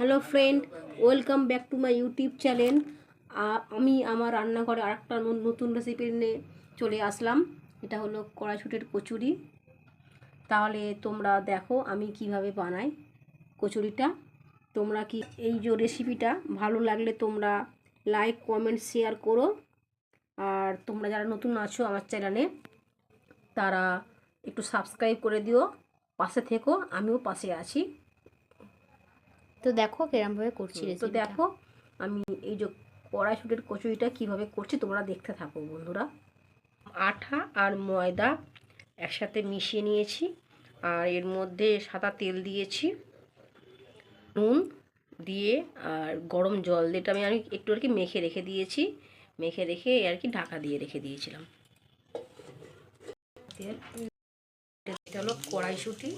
Hello friend, welcome back to my YouTube channel. আমি আমার রান্নাঘরে আরেকটা নতুন রেসিপি নিয়ে চলে আসলাম। এটা হলো কড়াইশুটের কচুরি। তাহলে তোমরা দেখো আমি কীভাবে বানাই কচুরিটা। তোমরা কি এই যে রেসিপিটা ভালো লাগলে তোমরা লাইক কমেন্ট শেয়ার করো। আর তোমরা যারা নতুন আছো আমার চ্যানেলে, তারা একটু সাবস্ক্রাইব করে দিও। পাশে থেকো, আমিও পাশে আছি। তো দেখো কিরমভাবে করছি তো দেখো আমি এই যে কড়াইশুটির কচুরিটা কীভাবে করছি তোমরা দেখতে থাকো বন্ধুরা। আঠা আর ময়দা একসাথে মিশিয়ে নিয়েছি আর এর মধ্যে সাদা তেল দিয়েছি নুন দিয়ে আর গরম জল দিয়ে আমি আমি একটু আর কি মেখে রেখে দিয়েছি মেখে রেখে আর কি ঢাকা দিয়ে রেখে দিয়েছিলাম। তেল হলো কড়াইশুটি।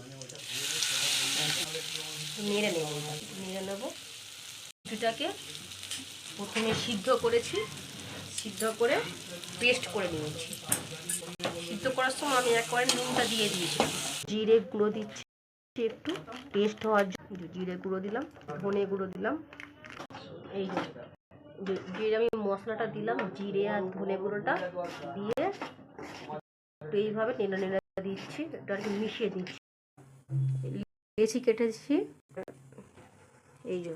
নেড়ে নেব। নেড়ে নেব। কিছুটাকে প্রথমে সিদ্ধ করেছি, সিদ্ধ করে পেস্ট করে নিয়েছি। সিদ্ধ করার সময় আমি একবারে নুনটা দিয়ে দিয়েছি। জিরে গুঁড়ো দিচ্ছি একটু পেস্ট হওয়ার জন্য জিরে গুঁড়ো দিলাম, ধনে গুঁড়ো দিলাম। এই যে আমি মশলাটা দিলাম, জিরে আর ধনে গুঁড়োটা দিয়ে একটু এইভাবে নেড়ে নেড়ে দিচ্ছি এটা আর কি মিশিয়ে দিচ্ছি। লেচি কেটেছি। এই যে,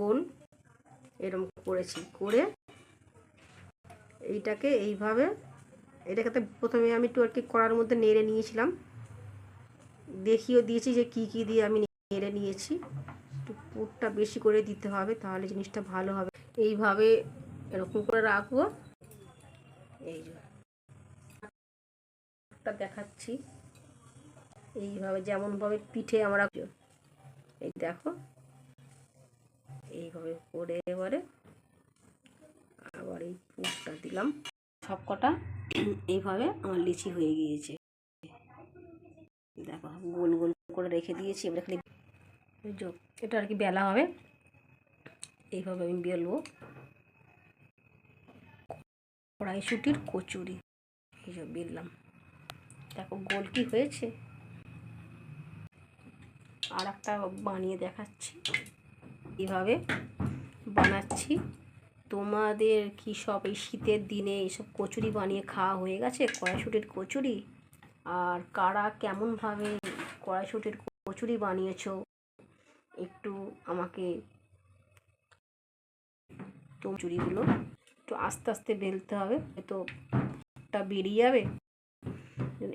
গোল এরকম করেছি, করে এইটাকে এইভাবে, এটাকে প্রথমে আমি একটু আর কি করার মধ্যে নেড়ে নিয়েছিলাম। দেখিয়েও দিয়েছি যে কি কি দিয়ে আমি নেড়ে নিয়েছি। একটু পুরটা বেশি করে দিতে হবে, তাহলে জিনিসটা ভালো হবে। এইভাবে এরকম করে রাখব। এই যে দেখাচ্ছি। এইভাবে, যেমনভাবে পিঠে আমরা এই দেখো, এইভাবে করে এবারে আবার এই পুরটা দিলাম। সব কটা এইভাবে আমার লিচি হয়ে গিয়েছে। দেখো, গোল গোল করে রেখে দিয়েছি, এবারে খালি এটা আর কি বেলা হবে, এইভাবে আমি বেলবো। কড়াইশুটির কচুরি এইসব বেললাম। দেখো, গোল কি হয়েছে? আর একটা বানিয়ে দেখাচ্ছি। এভাবে বানাচ্ছি। তোমাদের কি সব এই শীতের দিনে এইসব কচুরি বানিয়ে খাওয়া হয়ে গেছে? কড়াইশুটির কচুরি? আর কারা কেমনভাবে কড়াইশুটির কচুরি বানিয়েছো? একটু আমাকে তো চুরিগুলো একটু আস্তে আস্তে বেলতে হবে তো টা বেরিয়ে যাবে।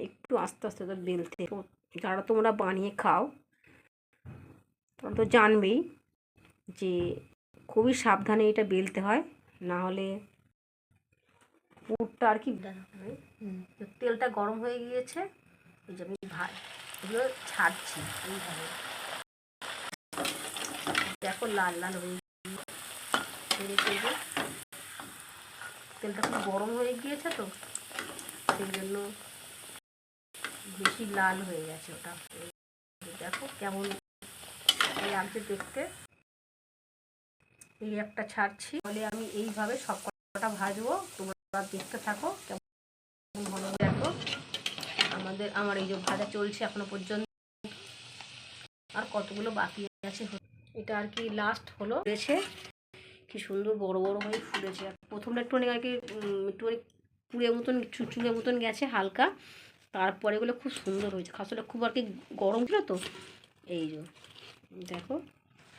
একটু আস্তে আস্তে তো বেলতে যারা তোমরা বানিয়ে খাও তোমরা তো জানবেই যে খুবই সাবধানে এটা বেলতে হয় না হলে পুরটা আর কি। তো তেলটা গরম হয়ে গিয়েছে এই যে আমি ভাত এগুলো ছাড়ছি এইভাবে। দেখো লাল লাল হয়ে গিয়ে তেলটা খুব গরম হয়ে গিয়েছে তো সেই জন্য বেশি লাল হয়ে গেছে ওটা। দেখো কেমন লাগছে দেখতে। এই একটা ছাড়ছি। তাহলে আমি এইভাবে সব কটা ভাজবো। তোমরা দেখতে থাকো কেমন ভালো দেখো, আমাদের, আমার এই যে ভাজা চলছে এখনও পর্যন্ত। আর কতগুলো বাকি আছে এটা আর কি লাস্ট হলো। ফুলেছে। কি সুন্দর বড় বড় হয়ে ফুলেছে। প্রথমটা একটু আর কি একটু পুড়ে মতন, চুচুড়ে মতন গেছে হালকা। তারপরে এগুলো খুব সুন্দর হয়েছে। আসলে খুব আর কি গরম ছিল তো? এই যে। দেখো